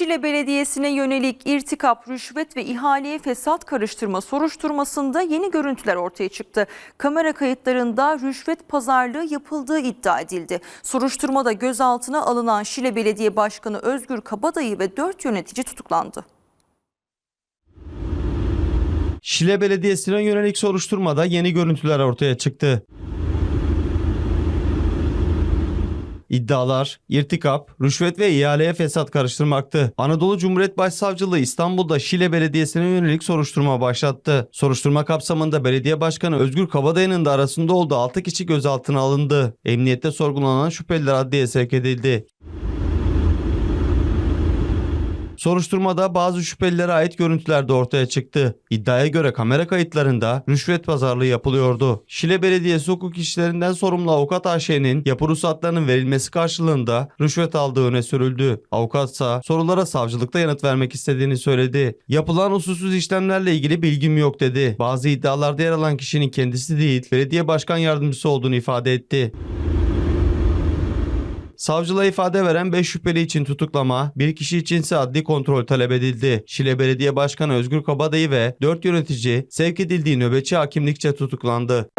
Şile Belediyesi'ne yönelik irtikap, rüşvet ve ihaleye fesat karıştırma soruşturmasında yeni görüntüler ortaya çıktı. Kamera kayıtlarında rüşvet pazarlığı yapıldığı iddia edildi. Soruşturmada gözaltına alınan Şile Belediye Başkanı Özgür Kabadayı ve 4 yönetici tutuklandı. Şile Belediyesi'ne yönelik soruşturmada yeni görüntüler ortaya çıktı. İddialar, irtikap, rüşvet ve ihaleye fesat karıştırmaktı. Anadolu Cumhuriyet Başsavcılığı İstanbul'da Şile Belediyesi'ne yönelik soruşturma başlattı. Soruşturma kapsamında belediye başkanı Özgür Kabadayı'nın da arasında olduğu 6 kişi gözaltına alındı. Emniyette sorgulanan şüpheliler adliyeye sevk edildi. Soruşturmada bazı şüphelilere ait görüntüler de ortaya çıktı. İddiaya göre kamera kayıtlarında rüşvet pazarlığı yapılıyordu. Şile Belediyesi hukuk işlerinden sorumlu avukat Ayşe'nin yapı ruhsatlarının verilmesi karşılığında rüşvet aldığı öne sürüldü. Avukatsa sorulara savcılıkta yanıt vermek istediğini söyledi. Yapılan usulsüz işlemlerle ilgili bilgim yok dedi. Bazı iddialarda yer alan kişinin kendisi değil, belediye başkan yardımcısı olduğunu ifade etti. Savcılığa ifade veren 5 şüpheli için tutuklama, bir kişi içinse adli kontrol talep edildi. Şile Belediye Başkanı Özgür Kabadayı ve 4 yönetici sevk edildiği nöbetçi hakimlikçe tutuklandı.